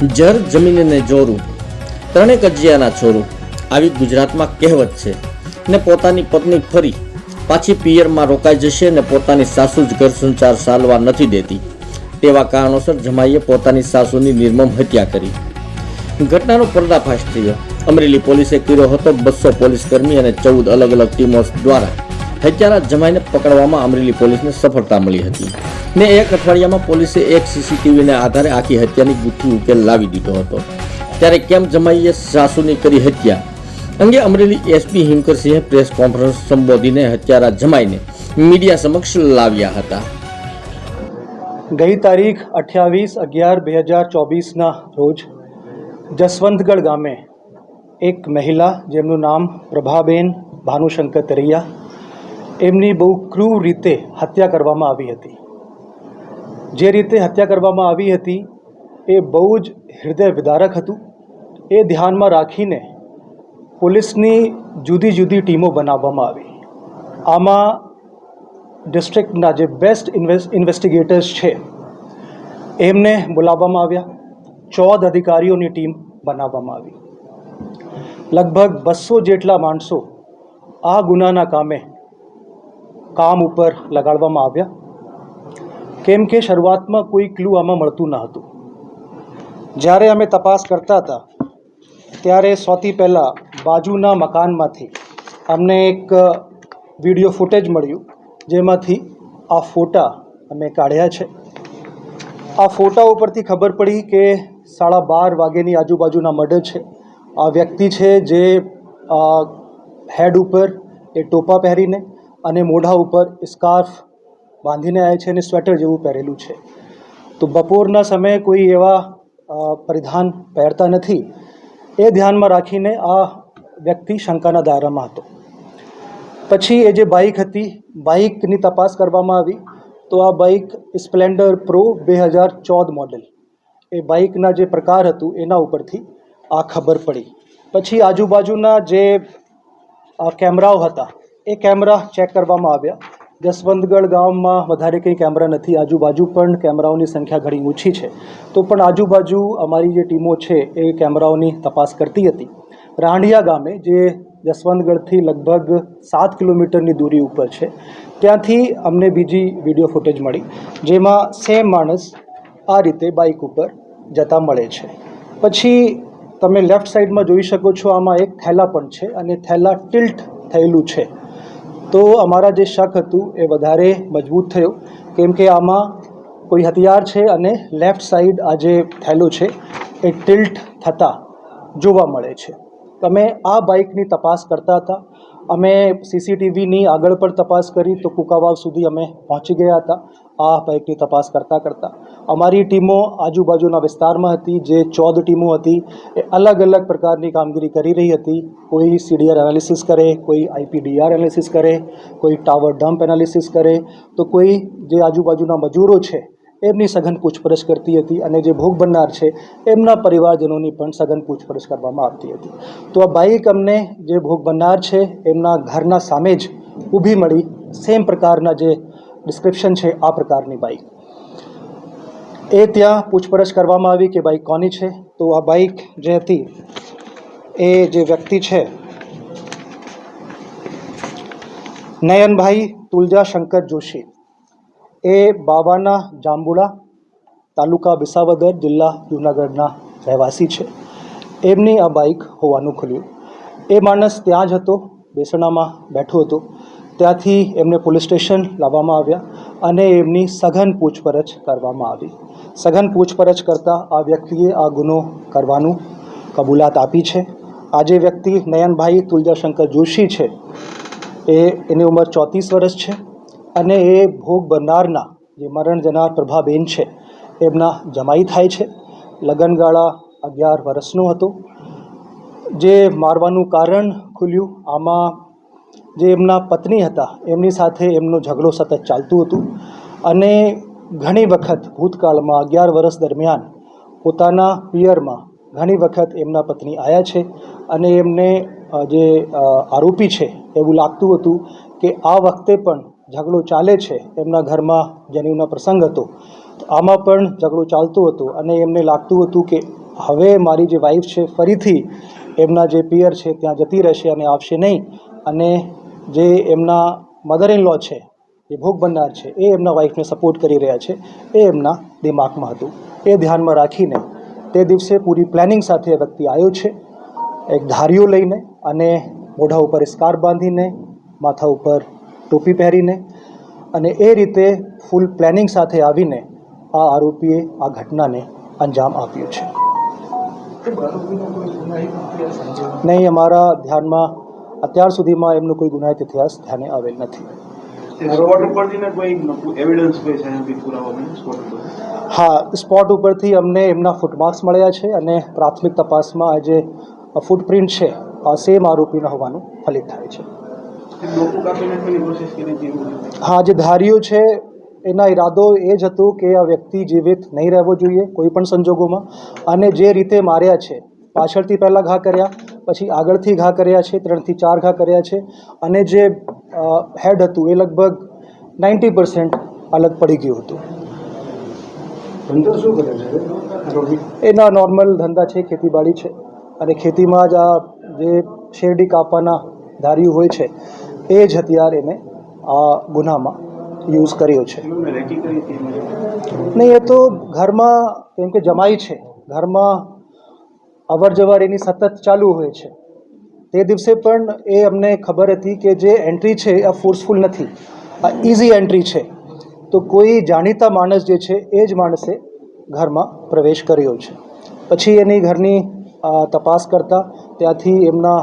જર જમીનને જોરું ત્રણે કજિયાના છોરું આવી ગુજરાતમાં કહેવત છે, ને પોતાની પત્ની ફરી પાછી પિયરમાં રોકાઈ જશે ને પોતાની સાસુ જ ઘર સંચાર ચાલવા નથી દેતી. તેવા કારણોસર જમાઈએ પોતાની સાસુની નિર્મમ હત્યા કરી. ઘટનાનો પર્દાફાશ થયો. અમરેલી પોલીસે કર્યો હતો બસો પોલીસ કર્મી અને ચૌદ અલગ અલગ ટીમો દ્વારા હત્યારા જમાઈને પકડવામાં અમરેલી પોલીસને સફળતા મળી હતી. ને એક અઠવાડિયામાં પોલીસે એક સીસીટીવીને આધારે આખી હત્યાની ગુથ્થી ઉકેલ લાવી દીધો હતો. ત્યારે કેમ જમાઈએ સાસુની કરી હત્યા? અંગે અમરેલી એસપી હિમકરસિંહે પ્રેસ કોન્ફરન્સ સંબોધીને હત્યારા જમાઈને મીડિયા સમક્ષ લાવ્યા હતા. ગઈ તારીખ અઠ્યાવીસ અગિયાર બે હજાર ચોવીસના રોજ જસવંતગઢ ગામે એક મહિલા, જેમનું નામ પ્રભાબેન ભાનુશંકર તરૈયા એમની બહુ ક્રૂર રીતે હત્યા કરવામાં આવી હતી. જે રીતે હત્યા કરવામાં આવી હતી, એ બહુ જ હૃદય વિદારક હતું. એ ધ્યાનમાં રાખીને પોલીસની જુદી જુદી ટીમો બનાવવામાં આવી. આમાં ડિસ્ટ્રિક્ટના જે બેસ્ટ ઇન્વેસ્ટિગેટર્સ છે, એમને બોલાવવામાં આવ્યા. ચૌદ અધિકારીઓની ટીમ બનાવવામાં આવી. લગભગ બસો જેટલા માણસો આ ગુનાના કામે કામ ઉપર લગાડવામાં આવ્યા. કેમ કે શરૂઆતમાં કોઈ ક્લુ આમાં મળતું ન હતું. જ્યારે અમે તપાસ કરતા હતા, ત્યારે સૌથી પહેલાં બાજુના મકાનમાંથી અમને એક વીડિયો ફૂટેજ મળ્યું, જેમાંથી આ ફોટા અમે કાઢ્યા છે. આ ફોટા ઉપરથી ખબર પડી કે સાડા બાર વાગ્યાની આજુબાજુના મર્ડર છે. આ વ્યક્તિ છે જે હેડ ઉપર એ ટોપા પહેરીને અને મોઢા ઉપર સ્કાર્ફ બાંધીને આવે છે અને સ્વેટર જેવું પહેરેલું છે. તો બપોરના સમયે કોઈ એવા પરિધાન પહેરતા નથી. એ ધ્યાનમાં રાખીને આ વ્યક્તિ શંકાના દાયરામાં હતો. પછી એ જે બાઇક હતી બાઇકની તપાસ કરવામાં આવી, તો આ બાઇક સ્પ્લેન્ડર પ્રો બે હજાર ચૌદ મોડેલ. એ બાઇકના જે પ્રકાર હતું, એના ઉપરથી આ ખબર પડી. પછી આજુબાજુના જે કેમેરાઓ હતા એ કેમેરા ચેક કરવામાં આવ્યા. જસવંતગઢ ગામમાં વધારે કંઈ કેમેરા નથી. આજુબાજુ પણ કેમેરાઓની સંખ્યા ઘણી ઓછી છે. તો પણ આજુબાજુ અમારી જે ટીમો છે એ કેમેરાઓની તપાસ કરતી હતી. રાંડિયા ગામે, જે જસવંતગઢથી લગભગ સાત કિલોમીટરની દૂરી ઉપર છે, ત્યાંથી અમને બીજી વીડિયો ફૂટેજ મળી, જેમાં સેમ માણસ આ રીતે બાઇક ઉપર જતા મળે છે. પછી તમે લેફ્ટ સાઈડમાં જોઈ શકો છો, આમાં એક થેલા પણ છે અને થેલા ટિલ્ટ થયેલું છે. તો અમારા જે શક હતું એ વધારે મજબૂત થયો. કેમ કે આમાં કોઈ હથિયાર છે અને લેફ્ટ સાઈડ આ જે થેલો છે એ ટિલ્ટ થતાં જોવા મળે છે. તમે આ બાઇકની તપાસ કરતા હતા? અમે સીસીટીવીની આગળ પણ તપાસ કરી તો કુકાવાવ સુધી અમે પહોંચી ગયા હતા. આ બાઇકની તપાસ કરતાં કરતાં અમારી ટીમો આજુબાજુના વિસ્તારમાં હતી, જે ચૌદ ટીમો હતી, એ અલગ અલગ પ્રકારની કામગીરી કરી રહી હતી. કોઈ સીડીઆર એનાલિસિસ કરે, કોઈ આઈપીડીઆર એનાલિસિસ કરે, કોઈ ટાવર ડમ્પ એનાલિસિસ કરે. તો કોઈ જે આજુબાજુના મજૂરો છે એમની સઘન પૂછપરછ કરતી હતી અને જે ભોગ બનનાર છે, એમના પરિવારજનોની પણ સઘન પૂછપરછ કરવામાં આવતી હતી. તો આ બાઇક અમને જે ભોગ બનનાર છે, એમના ઘરના સામે જ ઊભી મળી. સેમ પ્રકારના જે ડિસ્ક્રિપ્શન છે, આ પ્રકારની બાઇક એ ત્યાં પૂછપરછ કરવામાં આવી કે બાઇક કોની છે? તો આ બાઇક જે હતી, એ જે વ્યક્તિ છે, નયનભાઈ તુલજા શંકર જોશી. એ બાવાના જાંબુડા તાલુકા વિસાવદર જિલ્લા જૂનાગઢના રહેવાસી છે. એમની આ બાઇક હોવાનું ખુલ્યું. એ માણસ ત્યાં જ હતો, બેસણામાં બેઠો હતો. ત્યાંથી એમને પોલીસ સ્ટેશન લાવવામાં આવ્યા અને એમની સઘન પૂછપરછ કરવામાં આવી. સઘન પૂછપરછ કરતાં આ વ્યક્તિએ આ ગુનો કરવાનું કબૂલાત આપી છે. આ જે વ્યક્તિ નયનભાઈ તુલજાશંકર જોશી છે, એ એની ઉંમર ચોત્રીસ વર્ષ છે. અને એ ભોગ બનનારના જે મરણ જનાર પ્રભાબેન છે, એમના જમાઈ થાય છે. લગનગાળા અગિયાર વર્ષનો હતો. જે મારવાનું કારણ ખુલ્યું, આમાં જે એમના પત્ની હતા, એમની સાથે એમનો ઝઘડો સતત ચાલતું હતું. અને ઘણી વખત ભૂતકાળમાં અગિયાર વર્ષ દરમિયાન પોતાના પિયરમાં ઘણી વખત એમના પત્ની આવ્યા છે અને એમને જે આરોપી છે, એવું લાગતું હતું કે આ વખતે પણ ઝઘડો ચાલે છે એમના ઘરમાં જનેઉનો પ્રસંગ હતો. આમાં પણ ઝઘડો ચાલતો હતો અને એમને લાગતું હતું કે હવે મારી જે વાઈફ છે ફરીથી એમના જે પિયર છે ત્યાં જતી રહેશે અને આવશે નહીં. અને જે એમના મધર ઇન લો છે, જે ભોગ બનનાર છે, એ એમના વાઈફને સપોર્ટ કરી રહ્યા છે. એ એમના દિમાગમાં હતું. એ ધ્યાનમાં રાખીને તે દિવસે પૂરી પ્લાનિંગ સાથે વ્યક્તિ આવ્યો છે. એક ધારીઓ લઈને અને મોઢા ઉપર સ્કાર બાંધીને માથા ઉપર ટોપી પહેરીને અને એ રીતે ફૂલ પ્લાનિંગ સાથે આવીને આ આરોપીએ આ ઘટનાને અંજામ આપ્યો છે. નહીં અમારા ધ્યાનમાં અત્યાર સુધીમાં એમનો કોઈ ગુનાહિત ઇતિહાસ ધ્યાને આવેલ નથી. હા સ્પોટ ઉપરથી અમને એમના ફૂટમાર્ક્સ મળ્યા છે અને પ્રાથમિક તપાસમાં આ જે ફૂટપ્રિન્ટ છે આ સેમ આરોપીના હોવાનું ફલિત થાય છે. હા જે ધારીઓ છે એના ઈરાદો એ જ હતો કે આ વ્યક્તિ જીવિત નહીં રહેવો જોઈએ કોઈ પણ સંજોગોમાં. અને જે રીતે માર્યા છે પાછળથી પહેલાં ઘા કર્યા પછી આગળથી ઘા કર્યા છે ત્રણથી ચાર ઘા કર્યા છે અને જે હેડ હતું એ લગભગ નાઇન્ટી પર્સન્ટ અલગ પડી ગયું હતું. ધંધો શું કરે છે? એના નોર્મલ ધંધા છે ખેતીવાડી છે. અને ખેતીમાં જ આ જે શેરડી કાપવાના ધાર્યું હોય છે એ જ હથિયાર એને આ ગુનામાં યુઝ કર્યો છે. નહીં, એ તો ઘરમાં કેમ કે જમાઈ છે. ઘરમાં અવર જવર એની સતત ચાલુ હોય છે. તે દિવસે પણ એ અમને ખબર હતી કે જે એન્ટ્રી છે આ ફોર્સફુલ નથી. આ ઇઝી એન્ટ્રી છે. તો કોઈ જાણીતા માણસ જે છે એ જ માણસે ઘરમાં પ્રવેશ કર્યો છે. પછી એની ઘરની તપાસ કરતા ત્યાંથી એમના